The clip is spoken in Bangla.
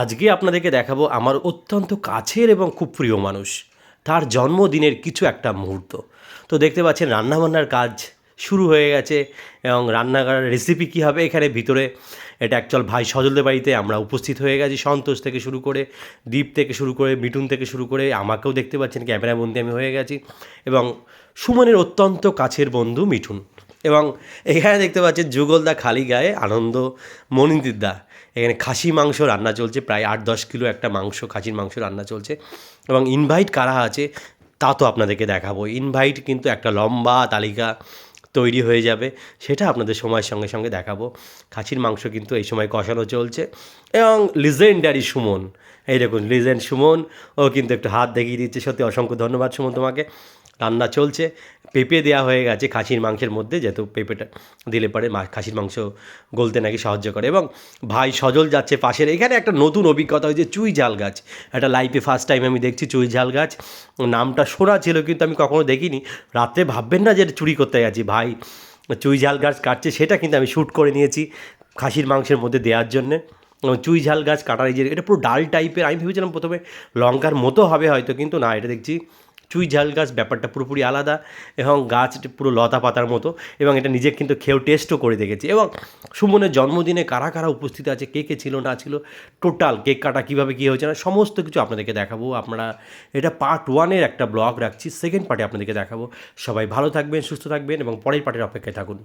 আজকে আপনাদেরকে দেখাবো আমার অত্যন্ত কাছের এবং খুব প্রিয় মানুষ। তার জন্মদিনের কিছু একটা মুহূর্ত। তো দেখতে পাচ্ছেন, রান্নাবান্নার কাজ শুরু হয়ে গেছে এবং রান্নাঘর রেসিপি কী হবে এখানে ভিতরে, এটা অ্যাকচুয়াল ভাই সজলদের বাড়িতে আমরা উপস্থিত হয়ে গেছি। সন্তোষ থেকে শুরু করে, দীপ থেকে শুরু করে, মিঠুন থেকে শুরু করে, আমাকেও দেখতে পাচ্ছেন, ক্যামেরাবন্দি আমি হয়ে গেছি। এবং সুমনের অত্যন্ত কাছের বন্ধু মিঠুন। এবং এখানে দেখতে পাচ্ছেন যুগলদা খালি গায়ে আনন্দ মনিন্দিরদা এখানে খাসি মাংস রান্না চলছে, প্রায় আট দশ কিলো একটা মাংস, খাসির মাংস রান্না চলছে। এবং ইনভাইট কারা আছে, তা তো আপনাদেরকে দেখাবো। ইনভাইট কিন্তু একটা লম্বা তালিকা তৈরি হয়ে যাবে, সেটা আপনাদের সময়ের সঙ্গে সঙ্গে দেখাবো। খাসির মাংস কিন্তু এই সময় কষানো চলছে। এবং লিজেন্ডারি সুমন, এই দেখুন লিজেন্ড সুমন, ও কিন্তু একটু হাত দেখিয়ে দিচ্ছে। সত্যি অসংখ্য ধন্যবাদ সুমন তোমাকে। রান্না চলছে। পেঁপে দেওয়া হয়ে গেছে খাসির মাংসের মধ্যে, যেহেতু পেঁপেটা দিলে পরে খাসির মাংস গলতে নাকি সাহায্য করে। এবং ভাই সজল যাচ্ছে পাশের, এখানে একটা নতুন অভিজ্ঞতা হয়েছে, চুই ঝাল গাছ। একটা লাইফে ফার্স্ট টাইম আমি দেখছি চুই ঝাল গাছ। নামটা শোনা ছিল কিন্তু আমি কখনো দেখিনি। রাত্রে ভাববেন না যে চুরি করতে গেছি। ভাই, চুই ঝাল গাছ কাটছে, সেটা কিন্তু আমি শ্যুট করে নিয়েছি খাসির মাংসের মধ্যে দেওয়ার জন্যে। চুই ঝাল গাছ কাটার এই যে, এটা পুরো ডাল টাইপের আমি ভেবেছিলাম প্রথমে লঙ্কার মতো হবে হয়তো, কিন্তু না, এটা দেখছি চুই ঝাল গাছ, ব্যাপারটা পুরোপুরি আলাদা এবং গাছ পুরো লতা পাতার মতো এবং এটা নিজে কিন্তু খেয়েও টেস্টও করে দেখেছি। এবং সুমনের জন্মদিনে কারা কারা উপস্থিত আছে, কে কে ছিল, না ছিল টোটাল কেক কাটা কীভাবে কী হয়েছে, না, সমস্ত কিছু আপনাদেরকে দেখাবো। আপনারা এটা পার্ট ওয়ানের একটা ব্লগ রাখছি সেকেন্ড পার্টে আপনাদেরকে দেখাবো। সবাই ভালো থাকবেন, সুস্থ থাকবেন এবং পরের পার্টের অপেক্ষায় থাকুন।